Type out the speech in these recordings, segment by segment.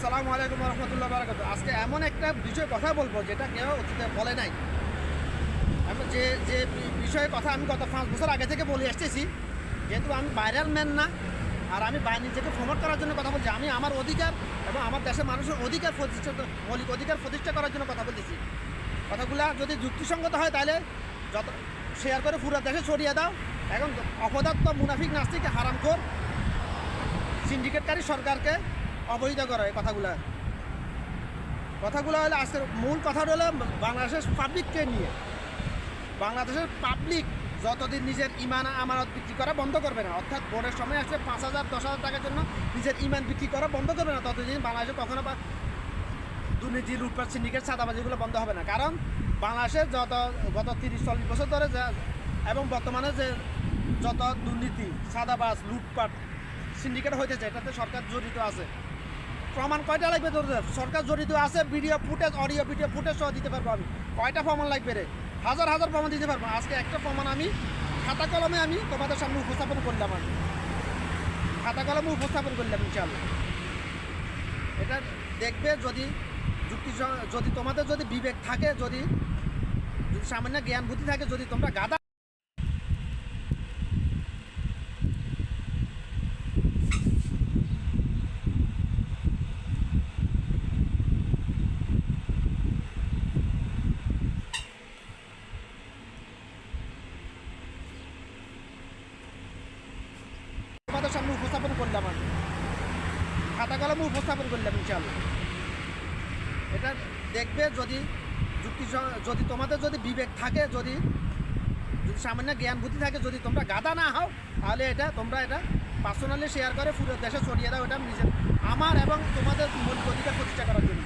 আসসালামু আলাইকুম রহমতুল্লাহ বারাকাতু আজকে এমন একটা বিষয় কথা বলব যেটা কেউ অতীতে বলে নাই। আমি যে যে বিষয়ে কথা আমি গত পাঁচ বছর আগে থেকে বলে আসতেছি, যেহেতু আমি ভাইরাল ম্যান না, আর আমি নিজেকে প্রমোট করার জন্য কথা বলছি, আমি আমার অধিকার এবং আমার দেশের মানুষের অধিকার প্রতিষ্ঠা, মৌলিক অধিকার প্রতিষ্ঠা করার জন্য কথা বলতেছি। কথাগুলা যদি যুক্তিসঙ্গত হয় তাহলে যত শেয়ার করে পুরো দেশে ছড়িয়ে দাও। এখন অপদার্থ মুনাফিক নাস্তিক হারামখোর সিন্ডিকেটকারী সরকারকে অবহিত করো এই কথাগুলো। কথাগুলো হলো আজকের মূল কথা হলো বাংলাদেশের পাবলিককে নিয়ে। বাংলাদেশের পাবলিক যতদিন নিজের ইমান আমানত বিক্রি করা বন্ধ করবে না, অর্থাৎ ভোটের সময় আসলে পাঁচ হাজার, দশ হাজার টাকার জন্য নিজের ইমান বিক্রি করা বন্ধ করবে না, ততদিন বাংলাদেশে কখনো বা দুর্নীতি, লুটপাট, সিন্ডিকেট সাদাবাজিগুলো বন্ধ হবে না। কারণ বাংলাদেশের যত গত তিরিশ, চল্লিশ বছর ধরে যা- এবং বর্তমানে যে যত দুর্নীতি সাদাবাজ লুটপাট, সিন্ডিকেট হইতেছে, এটাতে সরকার জড়িত আছে। প্রমাণ কয়টা লাগবে তোর সরকার জড়িত আছে video footage audio video footage সহ দিতে পারব আমি। কয়টা প্রমাণ লাগবে রে? হাজার হাজার প্রমাণ দিতে পারব। আজকে একটা প্রমাণ আমি খাতা কলমে আমি তোমাদের সামনে উপস্থাপন করলাম আমি। খাতা কলমে উপস্থাপন করলাম ইনশাল্লাহ এটা দেখবে যদি যুক্তি যদি তোমাদের যদি বিবেক থাকে, যদি যদি সামান্য জ্ঞান বুদ্ধি থাকে, যদি তোমরা গাদা তোমাদের সামনে উপস্থাপন করলাম আমি। খাতা কলমে উপস্থাপন করলাম ইনশাল্লাহ এটা দেখবে যদি যুক্তি যদি তোমাদের যদি বিবেক থাকে, যদি যদি সামান্য জ্ঞান বুদ্ধি থাকে, যদি তোমরা গাদা না হও, তাহলে এটা তোমরা এটা পার্সোনালি শেয়ার করে পুরো দেশে ছড়িয়ে দাও, এটা নিজের আমার এবং তোমাদের মৌলিক অধিকার প্রতিষ্ঠা করার জন্য।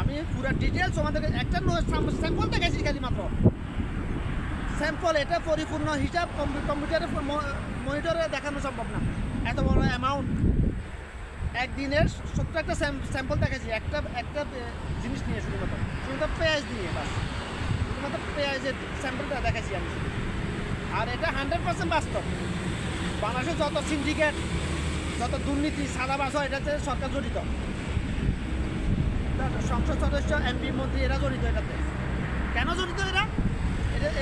আমি পুরো ডিটেলস তোমাদেরকে একটা স্যাম্পল দেখেছি খালি মাত্র। স্যাম্পল এটা পরিপূর্ণ হিসাব, কম্পি- কম্পিউটারে মনিটরে দেখানো সম্ভব না। এত বড় অ্যামাউন্ট একদিনের সত্তর একটা স্যাম্পল দেখেছি একটা একটা জিনিস নিয়ে শুধুমাত্র। শুধুমাত্র পেঁয়াজ নিয়ে বাস। শুধুমাত্র পেঁয়াজের স্যাম্পলটা দেখেছি আমি। আর এটা হান্ড্রেড পার্সেন্ট বাস্তব। বাংলাদেশের যত সিন্ডিকেট যত দুর্নীতি সাদা সাদাবাস হয়, এটাতে সরকার জড়িত। সংসদ সদস্য এমপি মন্ত্রী, এরা জড়িত এটাতে। কেন জড়িত এরা?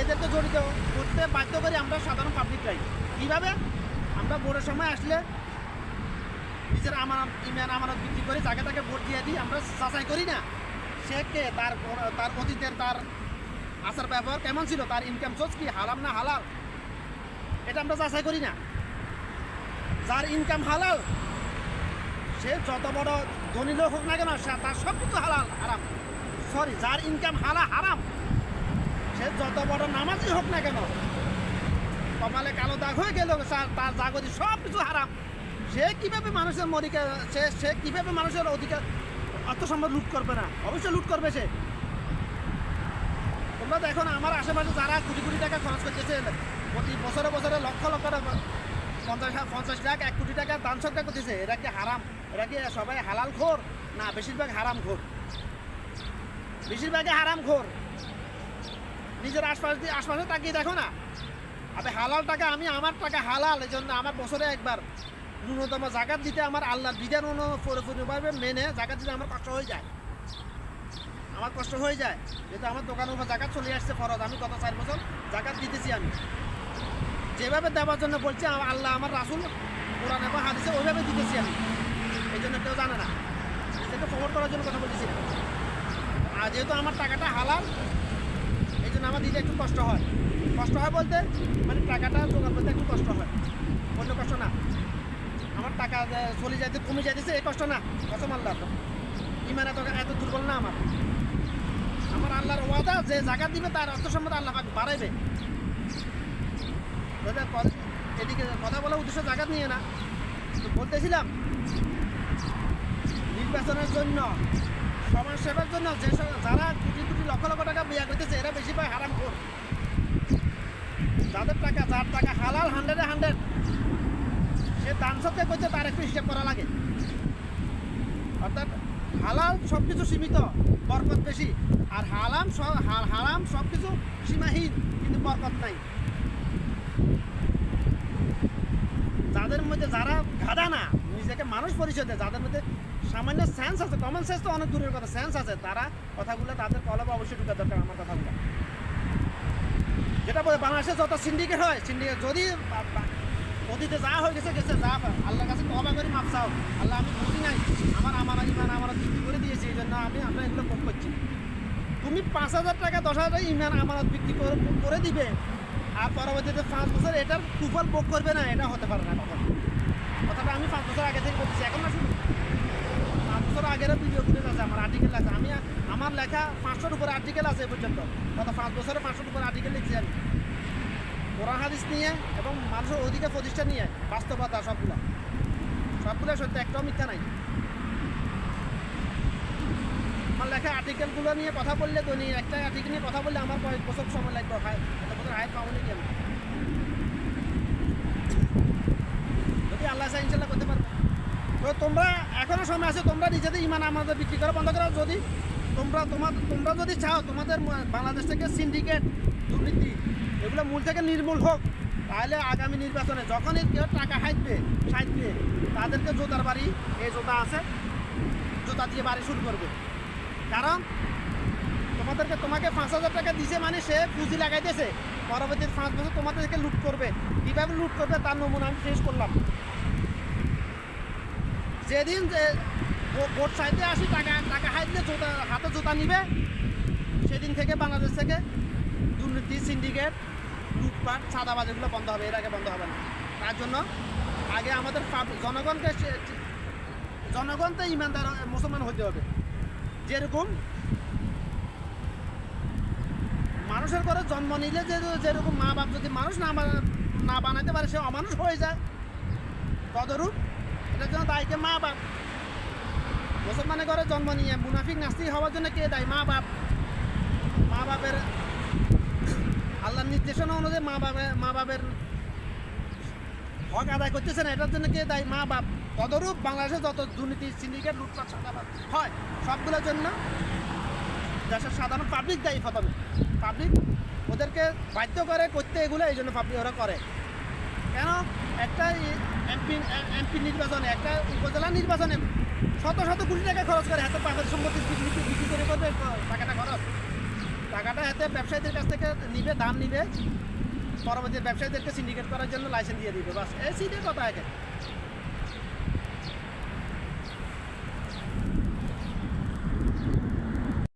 এদের তো জড়িত, করতে বাধ্য করি আমরা সাধারণ পাবলিকরাই কীভাবে? আমরা ভোটের সময় আসলে নিজের আমানত, ইমান, আমানত বিক্রি করে, যাকে তাকে ভোট দিয়ে দিই, আমরা যাচাই করি না। সে কে? তার তার অতীতের, তার আচার ব্যবহার কেমন ছিল? তার ইনকাম সোর্স কি? হালাম না হালাল? এটা আমরা যাচাই করি না। যার ইনকাম হালাল, সে যত বড় ধনী লোক হোক না কেন তার সব কিছু হালাল, হারাম। সরি যার ইনকাম হালা, হারাম সে যত বড় নামাজি হোক না কেন কমালে কালো দাগ হয়ে গেল তার- জাগতি সব কিছু হারাম। সে কীভাবে মানুষের মরিকা সে সে কীভাবে মানুষের অধিকার অর্থ লুট করবে না? অবশ্যই লুট করবে সে। তোমরা দেখো না আমার আশেপাশে যারা কোটি কোটি টাকা খরচ করতেছে, প্রতি বছরে বছরে লক্ষ লক্ষ টাকা পঞ্চাশ পঞ্চাশ লাখ, এক কোটি টাকা দান সরকার করতেছে, এরা কি হারাম? এরা কি সবাই হালাল খোর না, বেশিরভাগ হারাম খোর বেশিরভাগই হারাম খোর নিজের আশপাশ দিয়ে আশপাশে তাকিয়ে দেখো না। আমি হালাল টাকা আমি, আমার টাকা হালাল এই জন্য আমার বছরে একবার ন্যূনতম জাকাত দিতে আমার আল্লাহর বিধান পরিপূর্ণভাবে মেনে জাকাত দিতে আমার কষ্ট হয়ে যায়। আমার কষ্ট হয়ে যায়। যেহেতু আমার দোকানের উপর জাকাত চলে আসছে ফরজ। আমি গত চার বছর জাকাত দিতেছি আমি। যেভাবে দেওয়ার জন্য বলছি আল্লাহ আমার রাসুল কোরআন এবং হাদিসে ওইভাবে দিতেছি আমি। এই জন্য কেউ জানে না। নিজেকে প্রমোট করার জন্য কথা বলতেছি আর যেহেতু আমার টাকাটা হালাল জন্য আমার দিতে একটু কষ্ট হয়। কষ্ট হয় বলতে মানে টাকাটা জোগাড় করতে একটু কষ্ট হয়। অন্য কষ্ট না। আমার টাকা চলে যাইতে, কমে যাইতেছে, এই কষ্ট না। কত আল্লাহ ইমান এত এত দুর্বল না আমার। আমার আল্লাহর ওয়াদা, যে জায়গা দিবে তার অর্থ সম্পদ আল্লাহ বাড়াইবে। এদিকে কথা বলার উদ্দেশ্য জায়গা নিয়ে না। বলতেছিলাম, নির্বাচনের জন্য সমাজ সেবার জন্য যে যারা কোটি লক্ষ লক্ষ টাকা বিয়া করতেছে, এরা বেশি পায় হারাম খোর। যাদের টাকা, যার টাকা হালাল হান্ড্রেডে হান্ড্রেড সে দান সত্যি করতে তার একটু হিসাব করা লাগে। অর্থাৎ হালাল সব কিছু সীমিত, বরকত বেশি। আর হালাম হারাম সব কিছু সীমাহীন, কিন্তু বরকত নাই। যাদের মধ্যে যারা গাদা না, নিজেকে মানুষ পরিষদে যাদের মধ্যে সামান্য সেন্স আছে কমন সেন্স তো অনেক দূরের কথা সেন্স আছে। তারা কথাগুলো তাদের কলবে অবশ্যই ঢুকা দরকার আমার কথাগুলো। যেটা বলে বাংলাদেশে যত সিন্ডিকেট হয় সিন্ডিকেট যদি অতীতে যা হয়ে গেছে গেছে যা আল্লাহর কাছে তবা করে মাপ চাও। আল্লাহ, আমি বুঝি নাই, আমার আমার ইমান আমার বিক্রি করে দিয়েছি, এই জন্য আমি, আমরা এগুলো ভোগ করছি। তুমি পাঁচ হাজার টাকা, দশ হাজার ইমান আমানত বিক্রি করে করে দিবে, আর পরবর্তীতে পাঁচ বছর এটার কুফল ভোগ করবে না, এটা হতে পারে না কখন। কথাটা আমি পাঁচ বছর আগে থেকে বলছি, এখন না পাঁচ বছর আগের ভিডিও ফুটেজ আছে, আমার আর্টিকেল আছে। আমি আমার লেখা পাঁচশোর উপরে আর্টিকেল আছে এ পর্যন্ত। গত পাঁচ বছরে পাঁচশোর উপরে আর্টিকেল লিখছি আমি। কোরআন, হাদিস নিয়ে এবং মানুষের অধিকার প্রতিষ্ঠা নিয়ে বাস্তবতা সবগুলো। সবগুলো সত্য, একটাও মিথ্যা নাই। আমার লেখা আর্টিকেলগুলো নিয়ে কথা বললে দৈনিক একটা আর্টিকেল নিয়ে কথা বললে আমার কয়েক বছর সময় লাগবে হায় এত বছর হায়াত পাবো নাকি আমি যদি আল্লাহ চাই ইনশাল্লাহ করতে পারব। তোমরা এখনও সময় আছে, তোমরা নিজেদের ইমান আমাদের বিক্রি করা, বন্ধ করো। যদি তোমরা তোমার তোমরা যদি চাও, তোমাদের বাংলাদেশ থেকে সিন্ডিকেট দুর্নীতি, এগুলো মূল থেকে নির্মূল হোক, তাহলে আগামী নির্বাচনে যখনই কেউ টাকা হাঁটবে সাইটবে তাদেরকে জোতার বাড়ি, এই জোতা আছে, জোতা দিয়ে বাড়ি শুরু করবে। কারণ তোমাদেরকে তোমাকে পাঁচ হাজার টাকা দিছে মানে সে পুঁজি লাগাইতেছে। পরবর্তী পাঁচ বছর তোমাদেরকে লুট করবে। কীভাবে লুট করবে তার নমুনা আমি শেষ করলাম। যেদিন যে ভোট চাইতে আসি টাকা টাকা হাইতে জোতা হাতে জোতা নিবে। সেদিন থেকে বাংলাদেশ থেকে দুর্নীতি সিন্ডিকেট লুটপাট সাদাবাজ এগুলো বন্ধ হবে। এর আগে বন্ধ হবে না। তার জন্য আগে আমাদের জনগণকে সে- জনগণকে ইমানদার, মুসলমান হতে হবে। যেরকম মানুষের ঘরে জন্ম নিলে যে যেরকম মা বাপ যদি মানুষ না না বানাতে পারে, সে অমানুষ হয়ে যায়। তদরূপ এটার জন্য দায়ীকে মা বাপ। মুসলমানের ঘরে জন্ম নিয়ে, মুনাফিক নাস্তিক হওয়ার জন্য কে দায়ী মা বাপ? মা বাপের আল্লাহর নির্দেশনা অনুযায়ী মা বাপের মা বাপের হক আদায় করতেছে না এটার জন্য কে দায়ী মা বাপ? তদরূপ বাংলাদেশে যত দুর্নীতি সিন্ডিকেট লুটপাট সাদাবাদ হয় সবগুলোর জন্য দেশের সাধারণ পাবলিক দায়ী প্রথমে পাবলিক ওদেরকে বাধ্য করে করতে এগুলো এই জন্য পাবলিক ওরা করে কেন? একটা এমপি এমপি নির্বাচনে, একটা উপজেলা নির্বাচনে শত শত কোটি টাকা খরচ করে এত পাখের সম্পত্তি বিক্রি করে করবে টাকাটা খরচ? টাকাটা হাতে ব্যবসায়ীদের কাছ থেকে নিবে, দাম নিবে। পরবর্তী ব্যবসায়ীদেরকে সিন্ডিকেট করার জন্য লাইসেন্স দিয়ে দিবে। বাস, এই সিটে কথা একে